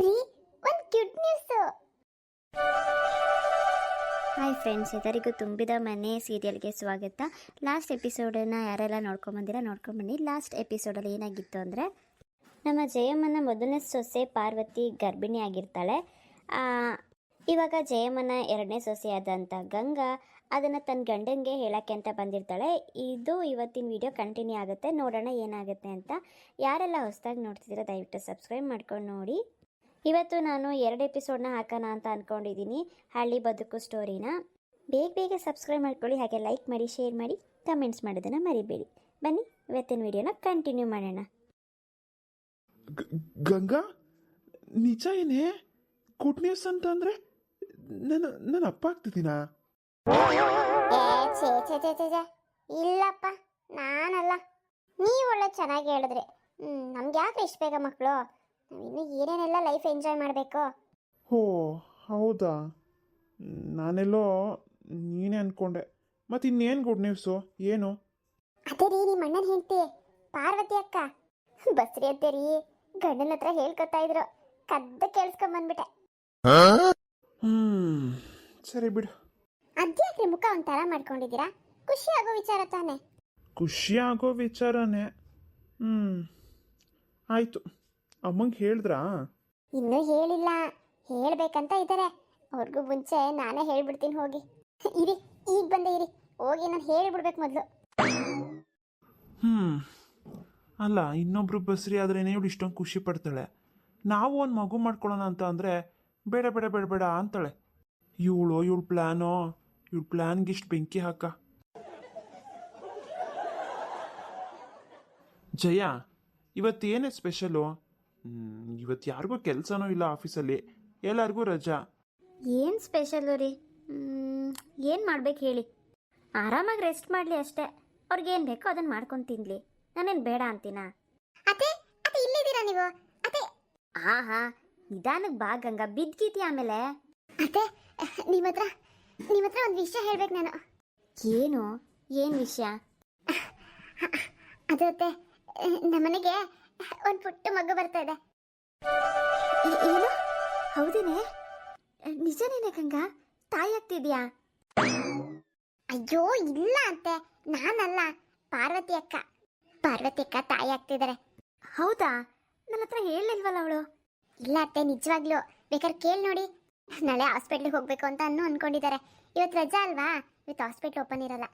ರೀ ಒಂದು cute news hi friends ಎಲ್ಲರಿಗೂ ತುಂಬಿದ ಮನೆ ಸೀರಿಯಲ್ಗೆ ಸ್ವಾಗತ. ಲಾಸ್ಟ್ ಎಪಿಸೋಡನ್ನು ಯಾರೆಲ್ಲ ನೋಡ್ಕೊಂಬಂದಿರ ನೋಡ್ಕೊಂಬನ್ನಿ ಲಾಸ್ಟ್ ಎಪಿಸೋಡಲ್ಲಿ ಏನಾಗಿತ್ತು ಅಂದರೆ, ನಮ್ಮ ಜಯಮ್ಮನ ಮೊದಲನೇ ಸೊಸೆ ಪಾರ್ವತಿ ಗರ್ಭಿಣಿ ಆಗಿರ್ತಾಳೆ. ಇವಾಗ ಜಯಮ್ಮನ ಎರಡನೇ ಸೊಸೆ ಆದಂಥ ಗಂಗಾ ಅದನ್ನು ತನ್ನ ಗಂಡನಿಗೆ ಹೇಳೋಕ್ಕೆ ಅಂತ ಬಂದಿರ್ತಾಳೆ. ಇದು ಇವತ್ತಿನ ವಿಡಿಯೋ ಕಂಟಿನ್ಯೂ ಆಗುತ್ತೆ. ನೋಡೋಣ ಏನಾಗುತ್ತೆ ಅಂತ. ಯಾರೆಲ್ಲ ಹೊಸದಾಗಿ ನೋಡ್ತಿದ್ದೀರೋ, ದಯವಿಟ್ಟು ಸಬ್ಸ್ಕ್ರೈಬ್ ಮಾಡ್ಕೊಂಡು ನೋಡಿ. ಇವತ್ತು ನಾನು ಎರಡು ಎಪಿಸೋಡ್ನ ಹಾಕೋಣ ಅಂತ ಅಂದ್ಕೊಂಡಿದ್ದೀನಿ ಹಳ್ಳಿ ಬದುಕು ಸ್ಟೋರಿನ. ಬೇಗ ಬೇಗ ಸಬ್ಸ್ಕ್ರೈಬ್ ಮಾಡ್ಕೊಳ್ಳಿ ಹಾಗೆ ಲೈಕ್ ಮಾಡಿ ಶೇರ್ ಮಾಡಿ ಕಮೆಂಟ್ಸ್ ಮಾಡೋದನ್ನು ಮರಿಬೇಡಿ. ಬನ್ನಿ ಇವತ್ತಿನ ವಿಡಿಯೋನ ಕಂಟಿನ್ಯೂ ಮಾಡೋಣ. ಗಂಗಾ ನಿಜ ಏನೇ? ಗುಡ್ ನ್ಯೂಸ್ ಅಂತ ಅಂದ್ರೆ ನನ್ನ ನನ್ನ ಅಪ್ಪ ಆಗ್ತಿದ್ದೀನಾ. ಇಲ್ಲಪ್ಪ ನಾನಲ್ಲ. ನೀವು ಒಳ್ಳೆ ಚೆನ್ನಾಗಿ ಹೇಳಿದ್ರೆ. ಹ್ಞೂ ನಮ್ಗೆ ಯಾಕೆ ಇಷ್ಟ ಬೇಗ ಮಕ್ಕಳು ನಾವಿನ್ನು ಏನೇನೆಲ್ಲ ಲೈಫ್ ಎಂಜಾಯ್ ಮಾಡಬೇಕು? ಓ ಹೌದಾ? ನಾನೆಲ್ಲೋ ನೀನೇ ಅನ್ಕೊಂಡೆ. ಮತ್ತೆ ಇನ್ನೇನು ಗುಡ್ ನ್ಯೂಸು ಏನು? ಅದೇ ರೀ ನಿಮ್ಮ ಅಣ್ಣನ ಹೆಂಡತಿ ಪಾರ್ವತಿ ಅಕ್ಕ. ಬಸ್ರಿ ಅತ್ತೆ ರೀ ಗಂಡನ ಹತ್ರ ಹೇಳ್ಕೊತಾ ಇದ್ರು. ಕದ್ದ ಕೇಳಿಸ್ಕೊಂಡ್ ಬಂದ್ಬಿಟ್ಟೆ. ಹ್ಮ್ ಸರಿ ಬಿಡು. ಅದ್ಯಾಕ್ರಿ ಮುಖ ಒಂಥರ ಮಾಡ್ಕೊಂಡಿದ್ದೀರಾ? ಖುಷಿ ಆಗೋ ವಿಚಾರ ತಾನೆ. ಖುಷಿ ಆಗೋ ವಿಚಾರನೇ. ಹ್ಮ್ ಆಯ್ತು. ಅಮ್ಮಂಗೆ ಹೇಳಿದ್ರಾ? ಇನ್ನೂ ಹೇಳಿಲ್ಲ. ಹೇಳ್ಬೇಕಂತ ಇದ್ದಾರೆ. ಅವ್ರಿಗೂ ಮುಂಚೆ ನಾನೇ ಹೇಳ್ಬಿಡ್ತೀನಿ ಹೋಗಿ. ಇರಿ ಈಗ ಬಂದೆ ಇರಿ. ಹೋಗಿ ನಾನು ಹೇಳಿಬಿಡ್ಬೇಕು ಮೊದಲು. ಹ್ಮ್. ಅಲ್ಲ ಇನ್ನೊಬ್ರು ಬಸ್ರಿ ಆದ್ರೆ ಇವಳು ಇಷ್ಟೊಂದು ಖುಷಿ ಪಡ್ತಾಳೆ. ನಾವು ಒಂದು ಮಗು ಮಾಡ್ಕೊಳ್ಳೋಣ ಅಂತ ಅಂದರೆ ಬೇಡ ಬೇಡ ಬೇಡ ಬೇಡ ಅಂತಾಳೆ. ಇವಳು ಇವಳು ಪ್ಲ್ಯಾನೋ ಇವಳು ಪ್ಲ್ಯಾನ್ಗೆ ಇಷ್ಟು ಬೆಂಕಿ ಹಾಕ. ಜಯ ಇವತ್ತೇನೇ ಸ್ಪೆಷಲು? ಇವತ್ತು ಯಾರಿಗೂ ಕೆಲಸನೂ ಇಲ್ಲ ಆಫೀಸಲ್ಲಿ. ಎಲ್ಲರಿಗೂ ರಜಾ. ಏನು ಸ್ಪೆಷಲ್ ರೀ? ಏನು ಮಾಡ್ಬೇಕು ಹೇಳಿ. ಆರಾಮಾಗಿ ರೆಸ್ಟ್ ಮಾಡಲಿ ಅಷ್ಟೇ. ಅವ್ರಿಗೇನು ಬೇಕೋ ಅದನ್ನು ಮಾಡ್ಕೊಂಡು ತಿನ್ಲಿ. ನಾನೇನು ಬೇಡ ಅಂತೀನಾ? ಅತ್ತೆ ಅತ್ತೆ ಇಲ್ಲಿದ್ದೀರಾ ನೀವು? ಅತ್ತೆ. ಆಹಾ ನಿಧಾನಕ್ಕೆ ಬಾ ಗಂಗಾ. ಬಿದ್ಗೀತಿ ಆಮೇಲೆ? ಅತ್ತೆ ನಿಮ್ಮ ಹತ್ರ ನಿಮ್ಮ ಹತ್ರ ಒಂದು ವಿಷಯ ಹೇಳ್ಬೇಕು ನಾನು. ಏನು? ಏನು ವಿಷಯ? ಅದು ಅತ್ತೆ ನಮ್ಮನೆಗೆ ಒಂದು ಪುಟ್ಟ ಮಗು ಬರ್ತಾ ಇದೆ. ಏನು? ಹೌದೇನೆ? ನಿಜನೇನೆ ಗಂಗಾ? ತಾಯಿ ಆಗ್ತಿದ್ಯಾ? ಅಯ್ಯೋ, ಇಲ್ಲ ಅಂತೆ. ನಾನಲ್ಲ. ಪಾರ್ವತಿ ಅಕ್ಕ. ಪಾರ್ವತಿ ಅಕ್ಕ ತಾಯಿ ಆಗ್ತಿದ್ದಾರೆ. ಹೌದಾ? ನನ್ನ ಹತ್ರ ಹೇಳಿಲ್ವಲ್ಲ ಅವಳು? ಇಲ್ಲ ಅತ್ತೆ ನಿಜವಾಗ್ಲು. ಬೇಕಾದ್ರೆ ಕೇಳಿ ನೋಡಿ. ನಾಳೆ ಹಾಸ್ಪಿಟ್ಲಿಗೆ ಹೋಗ್ಬೇಕು ಅಂತ ಅನ್ನೂ ಅನ್ಕೊಂಡಿದ್ದಾರೆ. ಇವತ್ತು ರಜಾ ಅಲ್ವಾ? ಇವತ್ತು ಹಾಸ್ಪಿಟ್ಲ್ ಓಪನ್ ಇರಲ್ಲ.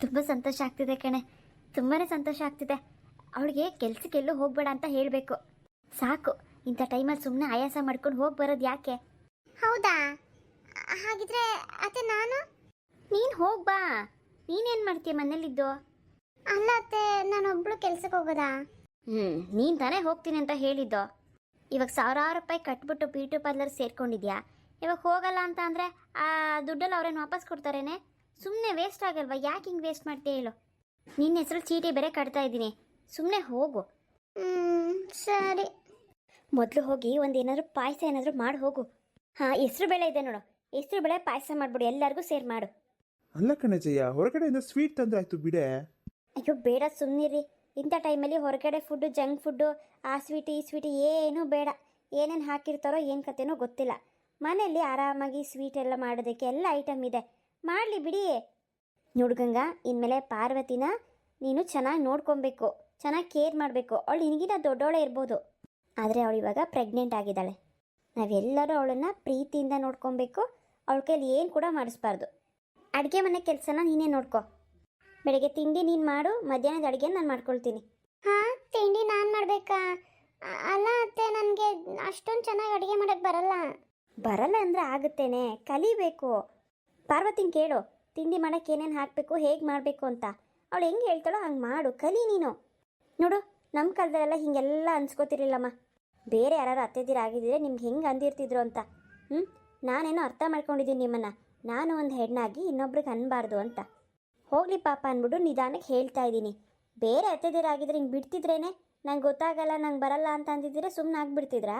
ತುಂಬಾ ಸಂತೋಷ ಆಗ್ತಿದೆ ಕಣೆ. ತುಂಬಾನೇ ಸಂತೋಷ ಆಗ್ತಿದೆ. ಅವಳಿಗೆ ಕೆಲ್ಸಕ್ಕೆಲ್ಲೂ ಹೋಗ್ಬೇಡ ಅಂತ ಹೇಳಬೇಕು. ಸಾಕು ಇಂಥ ಟೈಮಲ್ಲಿ ಸುಮ್ಮನೆ ಆಯಾಸ ಮಾಡ್ಕೊಂಡು ಹೋಗಿ ಬರೋದು ಯಾಕೆ? ಹೌದಾ? ಹಾಗಿದ್ರೆ ಅತ್ತೆ ನಾನು? ನೀನು ಹೋಗ್ಬಾ ನೀನೇನು ಮಾಡ್ತೀಯ ಮನೇಲಿದ್ದು ಅಲ್ಲ ಅತ್ತೆ ನಾನೊಬ್ಳು ಕೆಲ್ಸಕ್ಕೆ ಹೋಗೋದಾ? ಹ್ಞೂ ನೀನು ತಾನೇ ಹೋಗ್ತೀನಿ ಅಂತ ಹೇಳಿದ್ದು. ಇವಾಗ ಸಾವಿರಾರು ರೂಪಾಯಿ ಕಟ್ಬಿಟ್ಟು ಬ್ಯೂಟಿ ಪಾರ್ಲರ್ ಸೇರ್ಕೊಂಡಿದ್ಯಾ? ಇವಾಗ ಹೋಗಲ್ಲ ಅಂತ ಅಂದರೆ ಆ ದುಡ್ಡಲ್ಲಿ ಅವ್ರೇನು ವಾಪಸ್ ಕೊಡ್ತಾರೇನೆ? ಸುಮ್ಮನೆ ವೇಸ್ಟ್ ಆಗಲ್ವಾ? ಯಾಕೆ ಹಿಂಗೆ ವೇಸ್ಟ್ ಮಾಡ್ತೀಯ ಹೇಳು? ನಿನ್ನ ಹೆಸರು ಚೀಟಿ ಬೇರೆ ಕಟ್ತಾ ಇದ್ದೀನಿ. ಸುಮ್ಮನೆ ಹೋಗು. ಹ್ಮ್ ಸರಿ. ಮೊದಲು ಹೋಗಿ ಒಂದು ಏನಾದರೂ ಪಾಯಸ ಏನಾದರೂ ಮಾಡಿ ಹೋಗು. ಹಾಂ ಹೆಸ್ರು ಬೇಳೆ ಇದೆ ನೋಡು. ಹೆಸ್ರು ಬೇಳೆ ಪಾಯಸ ಮಾಡಿಬಿಡು ಎಲ್ಲರಿಗೂ ಸೇರ್ ಮಾಡು. ಅಲ್ಲ ಕಣಜಯ್ಯ ಹೊರಗಡೆ ಹೊರಗಡೆಯಿಂದ ಸ್ವೀಟ್ ತಂದ್ರೆ ಆಯ್ತು ಬಿಡೆ. ಅಯ್ಯೋ ಬೇಡ ಸುಮ್ಮನಿರಿ ಇಂಥ ಟೈಮಲ್ಲಿ ಹೊರಗಡೆ ಫುಡ್ಡು ಜಂಕ್ ಫುಡ್ಡು ಆ ಸ್ವೀಟ್ ಈ ಸ್ವೀಟ್ ಏನೂ ಬೇಡ. ಏನೇನು ಹಾಕಿರ್ತಾರೋ ಏನು ಕತೆನೋ ಗೊತ್ತಿಲ್ಲ. ಮನೆಯಲ್ಲಿ ಆರಾಮಾಗಿ ಸ್ವೀಟ್ ಎಲ್ಲ ಮಾಡೋದಕ್ಕೆ ಎಲ್ಲ ಐಟಮ್ ಇದೆ. ಮಾಡಲಿ ಬಿಡಿ. ನೋಡ್ಗಂಗ ಇನ್ಮೇಲೆ ಪಾರ್ವತಿನ ನೀನು ಚೆನ್ನಾಗಿ ನೋಡ್ಕೊಬೇಕು. ಚೆನ್ನಾಗಿ ಕೇರ್ ಮಾಡಬೇಕು. ಅವಳು ನಿನಗಿನ್ನ ದೊಡ್ಡವಳೆ ಇರ್ಬೋದು. ಆದರೆ ಅವಳು ಇವಾಗ ಪ್ರೆಗ್ನೆಂಟ್ ಆಗಿದ್ದಾಳೆ. ನಾವೆಲ್ಲರೂ ಅವಳನ್ನು ಪ್ರೀತಿಯಿಂದ ನೋಡ್ಕೊಬೇಕು. ಅವಳ ಕೈಲಿ ಏನು ಕೂಡ ಮಾಡಿಸ್ಬಾರ್ದು. ಅಡುಗೆ ಮನೆ ಕೆಲಸನ ನೀನೇ ನೋಡ್ಕೊ. ಬೆಳಗ್ಗೆ ತಿಂಡಿ ನೀನು ಮಾಡು ಮಧ್ಯಾಹ್ನದ ಅಡುಗೆ ನಾನು ಮಾಡ್ಕೊಳ್ತೀನಿ. ಹಾಂ ತಿಂಡಿ ನಾನು ಮಾಡಬೇಕಾ? ಅಲ್ಲ ಅತ್ತೆ ನನಗೆ ಅಷ್ಟೊಂದು ಚೆನ್ನಾಗಿ ಅಡುಗೆ ಮಾಡೋಕ್ಕೆ ಬರಲ್ಲ. ಬರಲ್ಲ ಅಂದರೆ ಆಗುತ್ತೇನೆ. ಕಲಿಬೇಕು. ಪಾರ್ವತಿನ ಕೇಳು ತಿಂಡಿ ಮಾಡೋಕ್ಕೆ ಏನೇನು ಹಾಕಬೇಕು ಹೇಗೆ ಮಾಡಬೇಕು ಅಂತ. ಅವಳು ಹೆಂಗೆ ಹೇಳ್ತಾಳೋ ಹಂಗೆ ಮಾಡು. ಕಲಿ ನೀನು. ನೋಡು ನಮ್ಮ ಕಾಲದಲ್ಲೆಲ್ಲ ಹೀಗೆಲ್ಲ ಅನ್ಸ್ಕೋತಿರ್ಲಿಲ್ಲಮ್ಮ. ಬೇರೆ ಯಾರು ಅತ್ತೆದಿರ ಆಗಿದ್ದರೆ ನಿಮ್ಗೆ ಹೆಂಗೆ ಅಂದಿರ್ತಿದ್ರು ಅಂತ. ಹ್ಞೂ ನಾನೇನೋ ಅರ್ಥ ಮಾಡ್ಕೊಂಡಿದ್ದೀನಿ ನಿಮ್ಮನ್ನು. ನಾನು ಒಂದು ಹೆಣ್ಣಾಗಿ ಇನ್ನೊಬ್ರಿಗೆ ಅನ್ನಬಾರ್ದು ಅಂತ. ಹೋಗಲಿ ಪಾಪ ಅಂದ್ಬಿಟ್ಟು ನಿಧಾನಕ್ಕೆ ಹೇಳ್ತಾ ಇದ್ದೀನಿ. ಬೇರೆ ಅತ್ತೆದಿರ ಆಗಿದ್ರೆ ಹಿಂಗೆ ಬಿಡ್ತಿದ್ರೇನೆ? ನಂಗೆ ಗೊತ್ತಾಗಲ್ಲ, ನಂಗೆ ಬರಲ್ಲ ಅಂತ ಅಂದಿದ್ದರೆ ಸುಮ್ಮನೆ ಆಗಿಬಿಡ್ತಿದ್ರಾ?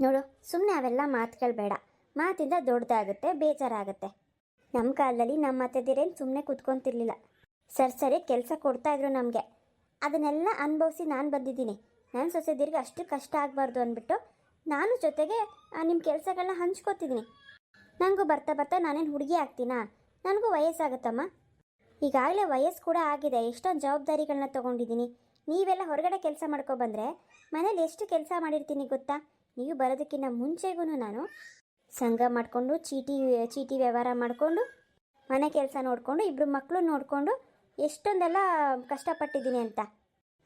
ನೋಡು ಸುಮ್ಮನೆ ಅವೆಲ್ಲ ಮಾತುಗಳು ಬೇಡ. ಮಾತಿಂದ ದೊಡ್ಡದಾಗುತ್ತೆ ಬೇಜಾರಾಗುತ್ತೆ. ನಮ್ಮ ಕಾಲದಲ್ಲಿ ನಮ್ಮ ಅತ್ತೆದಿರೇನು ಸುಮ್ಮನೆ ಕುತ್ಕೊತಿರ್ಲಿಲ್ಲ. ಸರ್ ಸರಿ ಕೆಲಸ ಕೊಡ್ತಾಯಿದ್ರು ನಮಗೆ. ಅದನ್ನೆಲ್ಲ ಅನುಭವಿಸಿ ನಾನು ಬಂದಿದ್ದೀನಿ. ನನ್ನ ಸೊಸೆದಿರಿಗೆ ಅಷ್ಟು ಕಷ್ಟ ಆಗಬಾರ್ದು ಅಂದ್ಬಿಟ್ಟು ನಾನು ಜೊತೆಗೆ ನಿಮ್ಮ ಕೆಲಸಗಳನ್ನ ಹಂಚ್ಕೋತಿದ್ದೀನಿ ನನಗೂ ಬರ್ತಾ ಬರ್ತಾ ನಾನೇನು ಹುಡುಗಿ ಆಗ್ತೀನಾ? ನನಗೂ ವಯಸ್ಸಾಗುತ್ತಮ್ಮ. ಈಗಾಗಲೇ ವಯಸ್ಸು ಕೂಡ ಆಗಿದೆ. ಎಷ್ಟೊಂದು ಜವಾಬ್ದಾರಿಗಳನ್ನ ತೊಗೊಂಡಿದ್ದೀನಿ ನೀವೆಲ್ಲ ಹೊರಗಡೆ ಕೆಲಸ ಮಾಡ್ಕೊಬಂದರೆ ಮನೇಲಿ ಎಷ್ಟು ಕೆಲಸ ಮಾಡಿರ್ತೀನಿ ಗೊತ್ತಾ? ನೀವು ಬರೋದಕ್ಕಿಂತ ಮುಂಚೆಗೂ ನಾನು ಸಂಘ ಮಾಡಿಕೊಂಡು, ಚೀಟಿ ಚೀಟಿ ವ್ಯವಹಾರ ಮಾಡಿಕೊಂಡು, ಮನೆ ಕೆಲಸ ನೋಡಿಕೊಂಡು ಇಬ್ಬರು ಮಕ್ಕಳು ನೋಡಿಕೊಂಡು ಎಷ್ಟೊಂದೆಲ್ಲ ಕಷ್ಟಪಟ್ಟಿದ್ದೀನಿ ಅಂತ.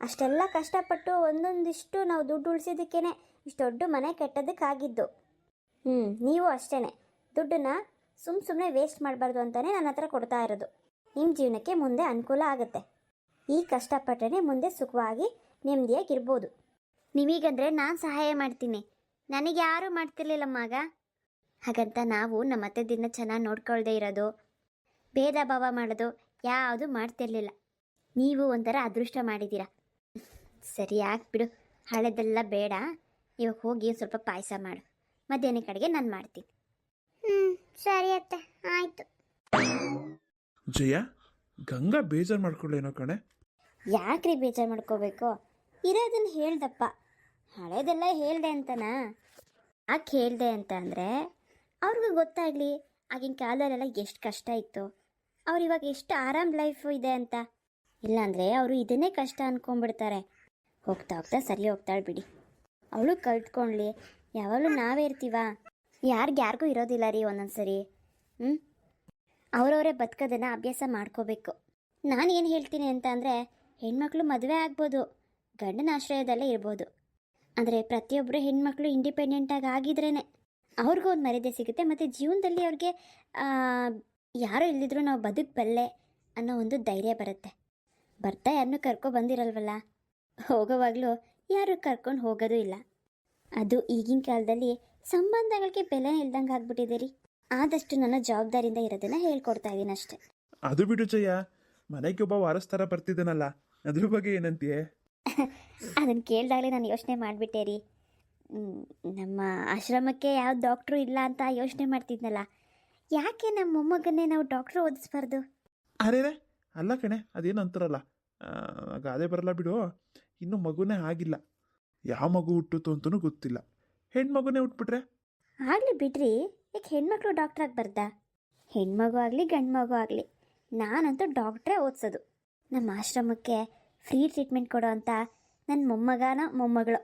ಅಷ್ಟೆಲ್ಲ ಕಷ್ಟಪಟ್ಟು ಒಂದೊಂದಿಷ್ಟು ನಾವು ದುಡ್ಡು ಉಳಿಸಿದ್ದಕ್ಕೇ ಇಷ್ಟು ದೊಡ್ಡ ಮನೆ ಕೆಟ್ಟದಕ್ಕಾಗಿದ್ದು ಹ್ಞೂ ನೀವು ಅಷ್ಟೇ ದುಡ್ಡನ್ನ ಸುಮ್ಮ ಸುಮ್ಮನೆ ವೇಸ್ಟ್ ಮಾಡಬಾರ್ದು ಅಂತಲೇ ನನ್ನ ಹತ್ರ ಕೊಡ್ತಾ ಇರೋದು. ನಿಮ್ಮ ಜೀವನಕ್ಕೆ ಮುಂದೆ ಅನುಕೂಲ ಆಗುತ್ತೆ. ಈ ಕಷ್ಟಪಟ್ಟರೆ ಮುಂದೆ ಸುಖವಾಗಿ ನೆಮ್ಮದಿಯಾಗಿರ್ಬೋದು. ನಿಮಗಂದ್ರೆ ನಾನು ಸಹಾಯ ಮಾಡ್ತೀನಿ. ನನಗೆ ಯಾರೂ ಮಾಡ್ತಿರ್ಲಿಲ್ಲ ಮಗ. ಹಾಗಂತ ನಾವು ನಮ್ಮ ಅತ್ತೆದಿನ ಚೆನ್ನಾಗಿ ನೋಡ್ಕೊಳ್ದೇ ಇರೋದು. ಭೇದ ಭಾವ ಮಾಡೋದು. ಯಾವುದು ಮಾಡ್ತಿರ್ಲಿಲ್ಲ. ನೀವು ಒಂಥರ ಅದೃಷ್ಟ ಮಾಡಿದ್ದೀರಾ. ಸರಿ ಹಾಕ್ಬಿಡು ಬಿಡು. ಹಳೆದೆಲ್ಲ ಬೇಡ. ಇವಾಗ ಹೋಗಿ ಸ್ವಲ್ಪ ಪಾಯಸ ಮಾಡು. ಮಧ್ಯಾಹ್ನ ಕಡೆಗೆ ನಾನು ಮಾಡ್ತೀನಿ. ಹ್ಞೂ ಸರಿ ಅತ್ತೆ. ಆಯಿತು. ಜಯ ಗಂಗಾ ಬೇಜಾರು ಮಾಡ್ಕೊಳ್ಳೇನೋ ಕಣೆ. ಯಾಕ್ರಿ ಬೇಜಾರು ಮಾಡ್ಕೋಬೇಕು? ಇರೋದನ್ನು ಹೇಳ್ದಪ್ಪ. ಹಳೇದೆಲ್ಲ ಹೇಳ್ದೆ ಅಂತನಾ? ಯಾಕೆ ಹೇಳ್ದೆ ಅಂತ ಅಂದರೆ ಅವ್ರಿಗೂ ಗೊತ್ತಾಗಲಿ. ಆಗಿನ ಕಾಲದಲ್ಲೆಲ್ಲ ಎಷ್ಟು ಕಷ್ಟ ಇತ್ತು. ಅವ್ರು ಇವಾಗ ಎಷ್ಟು ಆರಾಮ್ ಲೈಫು ಇದೆ ಅಂತ. ಇಲ್ಲಾಂದರೆ ಅವರು ಇದನ್ನೇ ಕಷ್ಟ ಅಂದ್ಕೊಂಡ್ಬಿಡ್ತಾರೆ ಹೋಗ್ತಾ ಹೋಗ್ತಾ ಸರಿ ಹೋಗ್ತಾಳೆ ಬಿಡಿ. ಅವಳು ಕಲ್ತ್ಕೊಳ್ಳಿ ಯಾವಾಗಲೂ ನಾವೇ ಇರ್ತೀವ? ಯಾರಿಗೆ ಯಾರಿಗೂ ಇರೋದಿಲ್ಲ ರೀ ಒಂದೊಂದು ಸರಿ ಹ್ಞೂ ಅವರವರೇ ಬದುಕೋದನ್ನು ಅಭ್ಯಾಸ ಮಾಡ್ಕೋಬೇಕು. ನಾನು ಏನು ಹೇಳ್ತೀನಿ ಅಂತ ಅಂದರೆ ಹೆಣ್ಮಕ್ಳು ಮದುವೆ ಆಗ್ಬೋದು. ಗಂಡನ ಆಶ್ರಯದಲ್ಲೇ ಇರ್ಬೋದು. ಅಂದರೆ ಪ್ರತಿಯೊಬ್ಬರು ಹೆಣ್ಮಕ್ಳು ಇಂಡಿಪೆಂಡೆಂಟಾಗಿ ಆಗಿದ್ರೇ ಅವ್ರಿಗೂ ಒಂದು ಮರ್ಯಾದೆ ಸಿಗುತ್ತೆ ಮತ್ತು ಜೀವನದಲ್ಲಿ ಅವ್ರಿಗೆ ಯಾರೂ ಇಲ್ಲಿದ್ರು ನಾವು ಬದುಕಬಲ್ಲೆ ಅನ್ನೋ ಒಂದು ಧೈರ್ಯ ಬರುತ್ತೆ. ಬರ್ತಾ ಯಾರನ್ನೂ ಕರ್ಕೊ ಬಂದಿರಲ್ವಲ್ಲ? ಹೋಗೋವಾಗಲೂ ಯಾರು ಕರ್ಕೊಂಡು ಹೋಗೋದು ಇಲ್ಲ. ಅದು ಈಗಿನ ಕಾಲದಲ್ಲಿ ಸಂಬಂಧಗಳಿಗೆ ಬೆಲೆ ಇಲ್ದಂಗೆ ಆಗ್ಬಿಟ್ಟಿದೆ ರೀ. ಆದಷ್ಟು ನನ್ನ ಜವಾಬ್ದಾರಿಯಿಂದ ಇರೋದನ್ನ ಹೇಳ್ಕೊಡ್ತಾ ಇದ್ದೀನಿ ಅಷ್ಟೇ. ಅದು ಬಿಡು ಜಯ. ಮನೆಗೆ ಒಬ್ಬ ವಾರಸ್ತರ ಬರ್ತಿದ್ದನಲ್ಲ. ಅದ್ರ ಬಗ್ಗೆ ಏನಂತೀಯ? ಅದನ್ನು ಕೇಳಿದಾಗಲೇ ನಾನು ಯೋಚನೆ ಮಾಡಿಬಿಟ್ಟೆ ರೀ. ಮ್, ನಮ್ಮ ಆಶ್ರಮಕ್ಕೆ ಯಾವ ಡಾಕ್ಟ್ರು ಇಲ್ಲ ಅಂತ ಯೋಚನೆ ಮಾಡ್ತಿದ್ನಲ್ಲ. ಯಾಕೆ ನಮ್ಮ ಮೊಮ್ಮಗನ್ನೇ ನಾವು ಡಾಕ್ಟ್ರ್ ಓದಿಸ್ಬಾರ್ದು? ಅರೇರೆ ಅಲ್ಲ ಕಣೆ ಅದೇನು ಅಂತಾರಲ್ಲ. ಗಾದೆ ಬರಲ್ಲ ಬಿಡು. ಇನ್ನೂ ಮಗುನೇ ಆಗಿಲ್ಲ. ಯಾವ ಮಗು ಹುಟ್ಟಿತು ಅಂತಲೂ ಗೊತ್ತಿಲ್ಲ. ಹೆಣ್ಮಗುನೇ ಹುಟ್ಬಿಟ್ರೆ? ಆಗಲಿ ಬಿಡ್ರಿ ಯಾಕೆ ಹೆಣ್ಮಕ್ಳು ಡಾಕ್ಟ್ರ್ ಬರ್ದ ಹೆಣ್ಮಗು ಆಗಲಿ ಗಂಡು ಮಗು ಆಗಲಿ ನಾನಂತೂ ಡಾಕ್ಟ್ರೇ ಓದಿಸೋದು. ನಮ್ಮ ಆಶ್ರಮಕ್ಕೆ ಫ್ರೀ ಟ್ರೀಟ್ಮೆಂಟ್ ಕೊಡೋ ಅಂತ ನನ್ನ ಮೊಮ್ಮಗನ ಮೊಮ್ಮಗಳು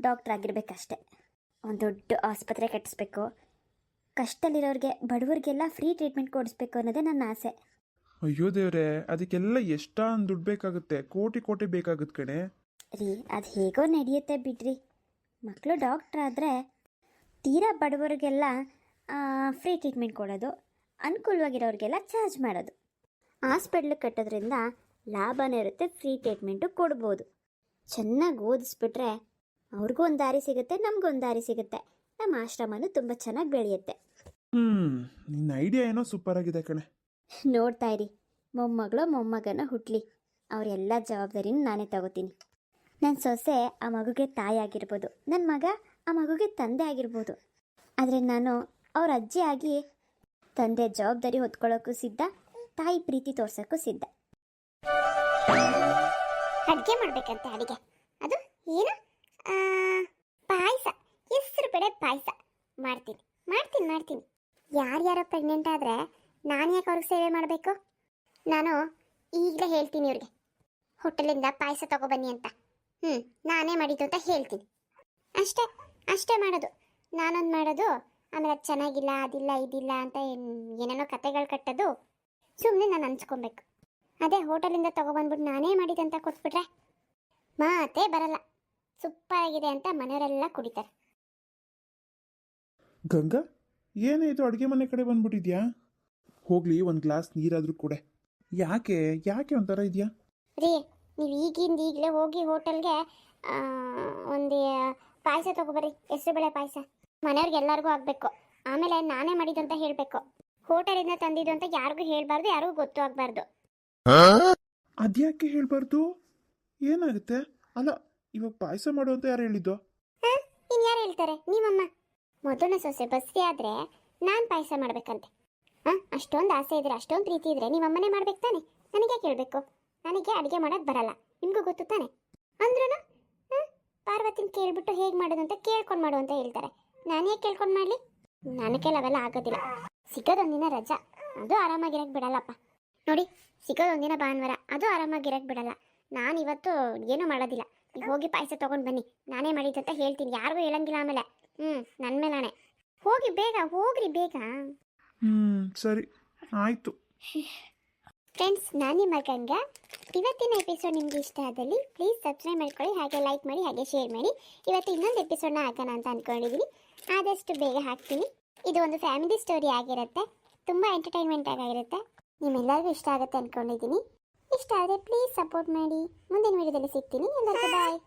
ಡಾಕ್ಟ್ರ್ ಆಗಿರ್ಬೇಕಷ್ಟೆ. ಒಂದು ದೊಡ್ಡ ಆಸ್ಪತ್ರೆ ಕಟ್ಟಿಸ್ಬೇಕು ಕಷ್ಟದಲ್ಲಿರೋರಿಗೆ ಬಡವರಿಗೆಲ್ಲ ಫ್ರೀ ಟ್ರೀಟ್ಮೆಂಟ್ ಕೊಡಿಸ್ಬೇಕು ಅನ್ನೋದೇ ನನ್ನ ಆಸೆ. ಅಯ್ಯೋ ದೇವ್ರೆ ಅದಕ್ಕೆಲ್ಲ ಎಷ್ಟೊಂದು ದುಡ್ಡು ಬೇಕಾಗುತ್ತೆ? ಕೋಟಿ ಕೋಟಿ ಬೇಕಾಗುತ್ತೆ ಕಣೆ. ರೀ ಅದು ಹೇಗೋ ನಡೆಯುತ್ತೆ ಬಿಡ್ರಿ. ಮಕ್ಕಳು ಡಾಕ್ಟ್ರ್ ಆದರೆ ತೀರಾ ಬಡವರಿಗೆಲ್ಲ ಫ್ರೀ ಟ್ರೀಟ್ಮೆಂಟ್ ಕೊಡೋದು ಅನುಕೂಲವಾಗಿರೋರಿಗೆಲ್ಲ ಚಾರ್ಜ್ ಮಾಡೋದು. ಹಾಸ್ಪಿಟ್ಲ್ ಕಟ್ಟೋದ್ರಿಂದ ಲಾಭನೇ ಇರುತ್ತೆ ಫ್ರೀ ಟ್ರೀಟ್ಮೆಂಟು ಕೊಡ್ಬೋದು. ಚೆನ್ನಾಗಿ ಓದಿಸ್ಬಿಟ್ರೆ ಅವ್ರಿಗೂ ಒಂದು ದಾರಿ ಸಿಗುತ್ತೆ ನಮಗೂ ಒಂದು ದಾರಿ ಸಿಗುತ್ತೆ. ನಮ್ಮ ಆಶ್ರಮನೂ ತುಂಬ ಚೆನ್ನಾಗಿ ಬೆಳೆಯುತ್ತೆ. ಹ್ಮ್, ನಿನ್ನ ಐಡಿಯಾ ಏನೋ ಸೂಪರ್ ಆಗಿದೆ ಕಣೆ. ನೋಡ್ತಾ ಇರಿ, ಮೊಮ್ಮಗಳು ಮೊಮ್ಮಗನ ಹುಟ್ಲಿ. ಅವರೆಲ್ಲ ಜವಾಬ್ದಾರಿನ ನಾನೇ ತಗೋತೀನಿ. ನನ್ನ ಸೊಸೆ ಆ ಮಗುಗೆ ತಾಯಿ ಆಗಿರ್ಬೋದು ನನ್ನ ಮಗ ಆ ಮಗುಗೆ ತಂದೆ ಆಗಿರ್ಬೋದು. ಆದರೆ ನಾನು ಅವ್ರ ಅಜ್ಜಿ ಆಗಿ ತಂದೆ ಜವಾಬ್ದಾರಿ ಹೊತ್ಕೊಳ್ಳೋಕ್ಕೂ ಸಿದ್ಧ, ತಾಯಿ ಪ್ರೀತಿ ತೋರ್ಸೋಕ್ಕೂ ಸಿದ್ಧ. ಅಡುಗೆ ಮಾಡ್ಬೇಕಂತೆ ಅಡುಗೆ. ಅದು ಏನು? ಪಾಯಸ, ಹೆಸರು ಬೇಳೆ ಪಾಯಸ. ಮಾಡ್ತೀನಿ ಮಾಡ್ತೀನಿ ಮಾಡ್ತೀನಿ. ಯಾರ್ಯಾರೋ ಪ್ರೆಗ್ನೆಂಟ್ ಆದರೆ ನಾನು ಯಾಕೆ ಅವ್ರಿಗೆ ಸೇವೆ ಮಾಡಬೇಕು? ನಾನು ಈಗಲೇ ಹೇಳ್ತೀನಿ ಇವ್ರಿಗೆ. ಹೋಟೆಲಿಂದ ಪಾಯಸ ತಗೊಬನ್ನಿ ಅಂತ. ಹ್ಞೂ ನಾನೇ ಮಾಡಿದ್ದು ಅಂತ ಹೇಳ್ತೀನಿ. ಅಷ್ಟೇ ಅಷ್ಟೇ ಮಾಡೋದು. ನಾನೊಂದು ಮಾಡೋದು, ಆಮೇಲೆ ಅದು ಚೆನ್ನಾಗಿಲ್ಲ, ಅದಿಲ್ಲ, ಇದಿಲ್ಲ ಅಂತ ಏನ್- ಏನೇನೋ ಕತೆಗಳು ಕಟ್ಟೋದು ಸುಮ್ಮನೆ ನಾನು ಅನ್ಸ್ಕೊಬೇಕು ಅದೇ ಹೋಟೆಲಿಂದ ತೊಗೊಬಂದ್ಬಿಟ್ಟು ನಾನೇ ಮಾಡಿದಂತ ಕೊಟ್ಬಿಟ್ರೆ ಮಾತೇ ಬರಲ್ಲ. ಸೂಪರ್ ಆಗಿದೆ ಅಂತ ಮನೆಯವರೆಲ್ಲ ಕುಡಿತಾರೆ. ಗಂಗಾ? ಏನೇ ಇದು ಅಡುಗೆ ಮನೆ ಕಡೆ ಬಂದ್ಬಿಟ್ಟಿದ್ಯಾ? ಹೋಗ್ಲಿ ಒಂದು ಗ್ಲಾಸ್ ನೀರಾದರೂ ಕೊಡೆ. ಯಾಕೆ? ಯಾಕೆ ಒಂಥರ ಇದೆಯಾ? ರೀ ನೀವು ಈಗಿಂದ ಈಗಲೇ ಹೋಗಿ ಹೋಟೆಲ್ಗೆ ಒಂದು ಪಾಯಸ ಎಷ್ಟು ಹೆಸರುಬೇಳೆ ಪಾಯಸ. ಮನೆಯವ್ರಿಗೆ ಎಲ್ಲರಿಗೂ ಆಗಬೇಕು. ಆಮೇಲೆ ನಾನೇ ಮಾಡಿದ್ದು ಅಂತ ಹೇಳಬೇಕು. ಹೋಟೆಲಿಂದ ತಂದಿದ್ದು ಅಂತ ಯಾರಿಗೂ ಹೇಳಬಾರ್ದು ಯಾರಿಗೂ ಗೊತ್ತು ಆಗಬಾರ್ದು. ಅದ್ಯಾಕೆ ಹೇಳಬಾರ್ದು? ಏನಾಗುತ್ತೆ? ಅಲ್ಲ ಇವಾಗ ಪಾಯಸ ಮಾಡು ಅಂತ ಯಾರು ಹೇಳಿದ್ದು? ಇನ್ಯಾರು ಹೇಳ್ತಾರೆ? ನೀವಮ್ಮ. ಮೊದಲನೇ ಸೊಸೆ ಬಸ್ಸಿ ಆದರೆ ನಾನು ಪಾಯಸ ಮಾಡಬೇಕಂತೆ. ಹಾಂ? ಅಷ್ಟೊಂದು ಆಸೆ ಇದ್ರೆ, ಅಷ್ಟೊಂದು ಪ್ರೀತಿ ಇದ್ರೆ ನೀವು ಅಮ್ಮನೇ ಮಾಡ್ಬೇಕು ತಾನೆ? ನನಗೆ ಕೇಳಬೇಕು ನನಗೆ ಅಡುಗೆ ಮಾಡೋಕ್ಕೆ ಬರಲ್ಲ. ನಿಮಗೂ ಗೊತ್ತು ತಾನೆ? ಅಂದ್ರೂ ಪಾರ್ವತಿನ ಕೇಳಿಬಿಟ್ಟು ಹೇಗೆ ಮಾಡೋದು ಅಂತ ಕೇಳ್ಕೊಂಡು ಮಾಡು ಅಂತ ಹೇಳ್ತಾರೆ. ನಾನು ಹೇಗೆ ಕೇಳ್ಕೊಂಡು ಮಾಡಲಿ? ನನಗೆ ಅವೆಲ್ಲ ಆಗೋದಿಲ್ಲ. ಸಿಗೋದೊಂದಿನ ರಜಾ. ಅದು ಆರಾಮಾಗಿರಕ್ಕೆ ಬಿಡಲ್ಲಪ್ಪ. ನೋಡಿ, ಸಿಗೋದೊಂದಿನ ಭಾನುವಾರ. ಅದು ಆರಾಮಾಗಿರಕ್ಕೆ ಬಿಡಲ್ಲ. ನಾನು ಇವತ್ತು ಏನೂ ಮಾಡೋದಿಲ್ಲ. ಹೋಗಿ ಪಾಯಸ ತೊಗೊಂಡು ಬನ್ನಿ. ನಾನೇ ಮಾಡಿದ್ದಂತ ಹೇಳ್ತೀನಿ. ಯಾರಿಗೂ ಹೇಳಂಗಿಲ್ಲ ಆಮೇಲೆ. ಹ್ಞೂ ನನ್ನ ಮೇಲಾನೆ ಹೋಗಿ ಬೇಗ ಹೋಗ್ರಿ ಬೇಗ. ಹ್ಮ್ ಸರಿ ಆಯ್ತು. ಫ್ರೆಂಡ್ಸ್ ನಾನು ನಿಮ್ಮ ಗಂಗಾ. ಇವತ್ತಿನ ಎಪಿಸೋಡ್ ನಿಮ್ಗೆ ಇಷ್ಟ ಆದಲ್ಲಿ ಪ್ಲೀಸ್ ಸಬ್ಸ್ಕ್ರೈಬ್ ಮಾಡ್ಕೊಳ್ಳಿ ಹಾಗೆ ಲೈಕ್ ಮಾಡಿ ಹಾಗೆ ಶೇರ್ ಮಾಡಿ. ಇವತ್ತು ಇನ್ನೊಂದು ಎಪಿಸೋಡ್ನ ಹಾಕೋಣ ಅಂತ ಅಂದ್ಕೊಂಡಿದ್ದೀನಿ ಆದಷ್ಟು ಬೇಗ ಹಾಕ್ತೀನಿ. ಇದು ಒಂದು ಫ್ಯಾಮಿಲಿ ಸ್ಟೋರಿ ಆಗಿರುತ್ತೆ. ತುಂಬ ಎಂಟರ್ಟೈನ್ಮೆಂಟ್ ಆಗಿರುತ್ತೆ ನಿಮ್ಮೆಲ್ಲರಿಗೂ ಇಷ್ಟ ಆಗುತ್ತೆ ಅಂದ್ಕೊಂಡಿದ್ದೀನಿ ಇಷ್ಟ ಆದರೆ ಪ್ಲೀಸ್ ಸಪೋರ್ಟ್ ಮಾಡಿ. ಮುಂದಿನ ವಿಡಿಯೋದಲ್ಲಿ ಸಿಗ್ತೀನಿ. ಎಲ್ಲರಿಗೂ ಬಾಯ್